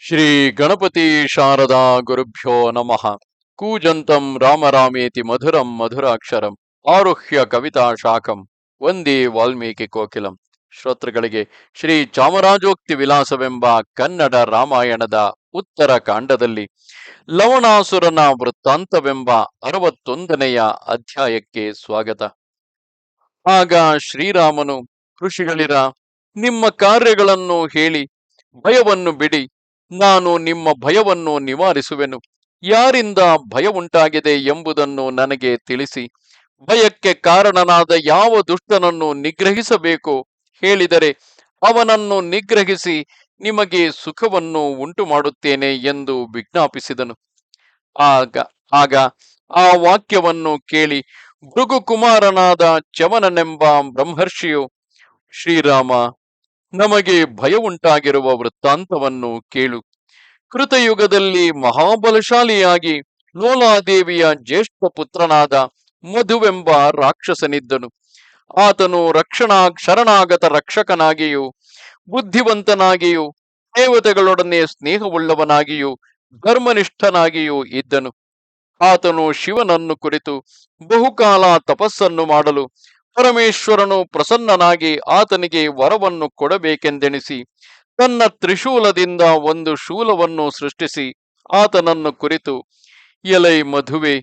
ಶ್ರೀ ಗಣಪತಿ ಶಾರದಾ ಗುರುಭ್ಯೋ ನಮಃ. ಕೂಜಂತಂ ರಾಮರಾಮೇತಿ ಮಧುರಂ ಮಧುರಾಕ್ಷರಂ ಆರುಹ್ಯ ಕವಿತಾ ಶಾಖಂ ವಂದೇ ವಾಲ್ಮೀಕಿ ಕೋಕಿಲಂ. ಶ್ರೋತೃಗಳಿಗೆ ಶ್ರೀ ಚಾಮರಾಜೋಕ್ತಿ ವಿಲಾಸವೆಂಬ ಕನ್ನಡ ರಾಮಾಯಣದ ಉತ್ತರ ಕಾಂಡದಲ್ಲಿ ಲವಣಾಸುರನ ವೃತ್ತಾಂತವೆಂಬ ಅರವತ್ತೊಂದನೆಯ ಅಧ್ಯಾಯಕ್ಕೆ ಸ್ವಾಗತ. ಆಗ ಶ್ರೀರಾಮನು ಋಷಿಗಳಿರ ನಿಮ್ಮ ಕಾರ್ಯಗಳನ್ನು ಹೇಳಿ ಭಯವನ್ನು ಬಿಡಿ. ನಾನು ನಿಮ್ಮ ಭಯವನ್ನು ನಿವಾರಿಸುವೆನು. ಯಾರಿಂದ ಭಯ ಉಂಟಾಗಿದೆ ಎಂಬುದನ್ನು ನನಗೆ ತಿಳಿಸಿ. ಭಯಕ್ಕೆ ಕಾರಣನಾದ ಯಾವ ದುಷ್ಟನನ್ನು ನಿಗ್ರಹಿಸಬೇಕು? ಹೇಳಿದರೆ, ಅವನನ್ನು ನಿಗ್ರಹಿಸಿ ನಿಮಗೆ ಸುಖವನ್ನು ಉಂಟು ಮಾಡುತ್ತೇನೆ ಎಂದು ವಿಜ್ಞಾಪಿಸಿದನು. ಆಗ ಆಗ ಆ ವಾಕ್ಯವನ್ನು ಕೇಳಿ ಭೃಗುಕುಮಾರನಾದ ಚವನನೆಂಬ ಬ್ರಹ್ಮರ್ಷಿಯು, ಶ್ರೀರಾಮ ನಮಗೆ ಭಯ ಉಂಟಾಗಿರುವ ವೃತ್ತಾಂತವನ್ನು ಕೇಳು. ಕೃತಯುಗದಲ್ಲಿ ಮಹಾಬಲಶಾಲಿಯಾಗಿ ಲೋಲಾದೇವಿಯ ಜ್ಯೇಷ್ಠ ಪುತ್ರನಾದ ಮಧುವೆಂಬ ರಾಕ್ಷಸನಿದ್ದನು. ಆತನು ರಕ್ಷಣಾ, ಶರಣಾಗತ ರಕ್ಷಕನಾಗಿಯೂ, ಬುದ್ಧಿವಂತನಾಗಿಯೂ, ದೇವತೆಗಳೊಡನೆ ಸ್ನೇಹವುಳ್ಳವನಾಗಿಯೂ, ಧರ್ಮನಿಷ್ಠನಾಗಿಯೂ ಇದ್ದನು. ಆತನು ಶಿವನನ್ನು ಕುರಿತು ಬಹುಕಾಲ ತಪಸ್ಸನ್ನು ಮಾಡಲು ಪರಮೇಶ್ವರನು ಪ್ರಸನ್ನನಾಗಿ ಆತನಿಗೆ ವರವನ್ನು ಕೊಡಬೇಕೆಂದೆಣಿಸಿ, ತನ್ನ ತ್ರಿಶೂಲದಿಂದ ಒಂದು ಶೂಲವನ್ನು ಸೃಷ್ಟಿಸಿ ಆತನನ್ನು ಕುರಿತು, ಎಲೈ ಮಧುವೆ,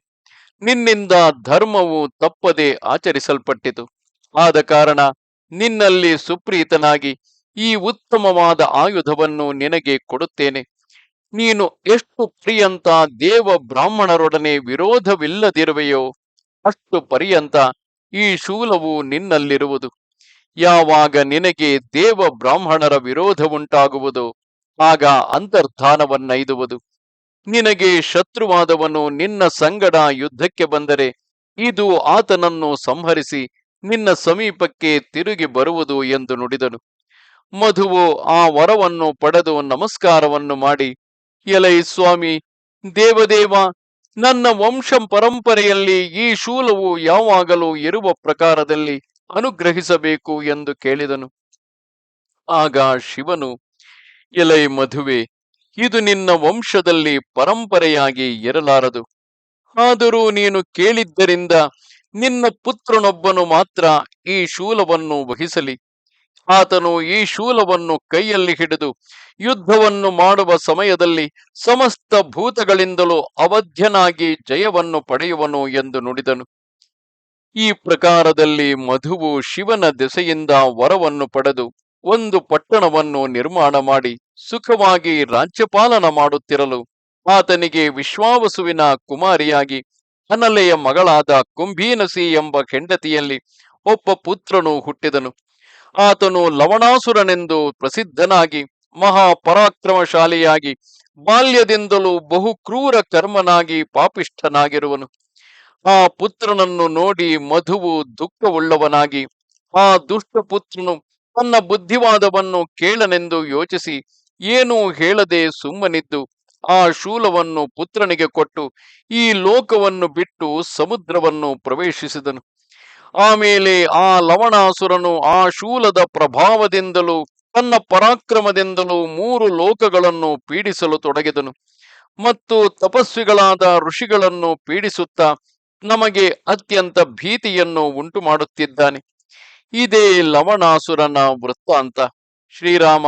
ನಿನ್ನಿಂದ ಧರ್ಮವು ತಪ್ಪದೆ ಆಚರಿಸಲ್ಪಟ್ಟಿತು. ಆದ ಕಾರಣ ನಿನ್ನಲ್ಲಿ ಸುಪ್ರೀತನಾಗಿ ಈ ಉತ್ತಮವಾದ ಆಯುಧವನ್ನು ನಿನಗೆ ಕೊಡುತ್ತೇನೆ. ನೀನು ಎಷ್ಟು ಪ್ರಿಯಂತ ದೇವ ಬ್ರಾಹ್ಮಣರೊಡನೆ ವಿರೋಧವಿಲ್ಲದಿರುವೆಯೋ ಅಷ್ಟು ಪರ್ಯಂತ ಈ ಶೂಲವು ನಿನ್ನಲ್ಲಿರುವುದು. ಯಾವಾಗ ನಿನಗೆ ದೇವ ಬ್ರಾಹ್ಮಣರ ವಿರೋಧ ಉಂಟಾಗುವುದು ಆಗ ಅಂತರ್ಧಾನವನ್ನೈದುವುದು. ನಿನಗೆ ಶತ್ರುವಾದವನು ನಿನ್ನ ಸಂಗಡ ಯುದ್ಧಕ್ಕೆ ಬಂದರೆ, ಇದು ಆತನನ್ನು ಸಂಹರಿಸಿ ನಿನ್ನ ಸಮೀಪಕ್ಕೆ ತಿರುಗಿ ಬರುವುದು ಎಂದು ನುಡಿದನು. ಮಧುವು ಆ ವರವನ್ನು ಪಡೆದು ನಮಸ್ಕಾರವನ್ನು ಮಾಡಿ, ಎಲೈ ಸ್ವಾಮಿ, ದೇವದೇವ ನನ್ನ ವಂಶಂ ಪರಂಪರೆಯಲ್ಲಿ ಈ ಶೂಲವು ಯಾವಾಗಲೂ ಇರುವ ಪ್ರಕಾರದಲ್ಲಿ ಅನುಗ್ರಹಿಸಬೇಕು ಎಂದು ಕೇಳಿದನು. ಆಗ ಶಿವನು, ಎಲೈ ಮಧುವೆ, ಇದು ನಿನ್ನ ವಂಶದಲ್ಲಿ ಪರಂಪರೆಯಾಗಿ ಇರಲಾರದು. ಆದರೂ ನೀನು ಕೇಳಿದ್ದರಿಂದ ನಿನ್ನ ಪುತ್ರನೊಬ್ಬನು ಮಾತ್ರ ಈ ಶೂಲವನ್ನು ವಹಿಸಲಿ. ಆತನು ಈ ಶೂಲವನ್ನು ಕೈಯಲ್ಲಿ ಹಿಡಿದು ಯುದ್ಧವನ್ನು ಮಾಡುವ ಸಮಯದಲ್ಲಿ ಸಮಸ್ತ ಭೂತಗಳಿಂದಲೂ ಅವಧ್ಯನಾಗಿ ಜಯವನ್ನು ಪಡೆಯುವನು ಎಂದು ನುಡಿದನು. ಈ ಪ್ರಕಾರದಲ್ಲಿ ಮಧುವು ಶಿವನ ದೆಸೆಯಿಂದ ವರವನ್ನು ಪಡೆದು ಒಂದು ಪಟ್ಟಣವನ್ನು ನಿರ್ಮಾಣ ಮಾಡಿ ಸುಖವಾಗಿ ರಾಜ್ಯಪಾಲನ ಮಾಡುತ್ತಿರಲು ಆತನಿಗೆ ವಿಶ್ವಾವಸುವಿನ ಕುಮಾರಿಯಾಗಿ ಅನಲೆಯ ಮಗಳಾದ ಕುಂಭೀನಸಿ ಎಂಬ ಹೆಂಡತಿಯಲ್ಲಿ ಒಬ್ಬ ಪುತ್ರನು ಹುಟ್ಟಿದನು. ಆತನು ಲವಣಾಸುರನೆಂದು ಪ್ರಸಿದ್ಧನಾಗಿ, ಮಹಾಪರಾಕ್ರಮಶಾಲಿಯಾಗಿ, ಬಾಲ್ಯದಿಂದಲೂ ಬಹು ಕ್ರೂರ ಕರ್ಮನಾಗಿ ಪಾಪಿಷ್ಠನಾಗಿರುವನು. ಆ ಪುತ್ರನನ್ನು ನೋಡಿ ಮಧುವು ದುಃಖವುಳ್ಳವನಾಗಿ, ಆ ದುಷ್ಟ ಪುತ್ರನು ತನ್ನ ಬುದ್ಧಿವಾದವನ್ನು ಕೇಳನೆಂದು ಯೋಚಿಸಿ, ಏನೂ ಹೇಳದೆ ಸುಮ್ಮನಿದ್ದು, ಆ ಶೂಲವನ್ನು ಪುತ್ರನಿಗೆ ಕೊಟ್ಟು, ಈ ಲೋಕವನ್ನು ಬಿಟ್ಟು ಸಮುದ್ರವನ್ನು ಪ್ರವೇಶಿಸಿದನು. ಆಮೇಲೆ ಆ ಲವಣಾಸುರನು ಆ ಶೂಲದ ಪ್ರಭಾವದಿಂದಲೂ ತನ್ನ ಪರಾಕ್ರಮದಿಂದಲೂ ಮೂರು ಲೋಕಗಳನ್ನು ಪೀಡಿಸಲು ತೊಡಗಿದನು. ಮತ್ತು ತಪಸ್ವಿಗಳಾದ ಋಷಿಗಳನ್ನು ಪೀಡಿಸುತ್ತಾ ನಮಗೆ ಅತ್ಯಂತ ಭೀತಿಯನ್ನು ಉಂಟು ಮಾಡುತ್ತಿದ್ದಾನೆ ಇದೇ ಲವಣಾಸುರನ ವೃತ್ತಾಂತ ಶ್ರೀರಾಮ,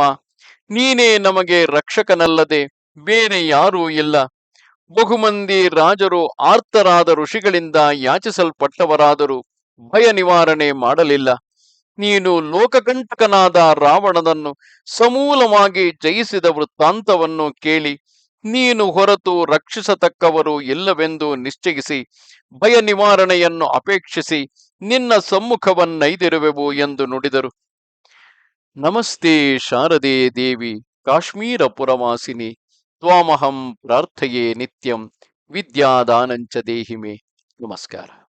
ನೀನೇ ನಮಗೆ ರಕ್ಷಕನಲ್ಲದೆ ಬೇರೆ ಯಾರೂ ಇಲ್ಲ. ಬಹುಮಂದಿ ರಾಜರು ಆರ್ತರಾದ ಋಷಿಗಳಿಂದ ಯಾಚಿಸಲ್ಪಟ್ಟವರಾದರೂ ಭಯ ನಿವಾರಣೆ ಮಾಡಲಿಲ್ಲ. ನೀನು ಲೋಕಕಂಟಕನಾದ ರಾವಣನನ್ನು ಸಮೂಲವಾಗಿ ಜಯಿಸಿದ ವೃತ್ತಾಂತವನ್ನು ಕೇಳಿ, ನೀನು ಹೊರತು ರಕ್ಷಿಸತಕ್ಕವರು ಇಲ್ಲವೆಂದು ನಿಶ್ಚಯಿಸಿ ಭಯ ನಿವಾರಣೆಯನ್ನು ಅಪೇಕ್ಷಿಸಿ ನಿನ್ನ ಸಮ್ಮುಖವನ್ನೈದಿರುವೆವು ಎಂದು ನುಡಿದರು. ನಮಸ್ತೆ ಶಾರದೆ ದೇವಿ, ಕಾಶ್ಮೀರ ಪುರವಾಸಿನಿ, ತ್ವಾಮಹಂ ಪ್ರಾರ್ಥೆಯೇ ನಿತ್ಯಂ, ವಿದ್ಯಾದಾನಂಚ ದೇಹಿಮೆ. ನಮಸ್ಕಾರ.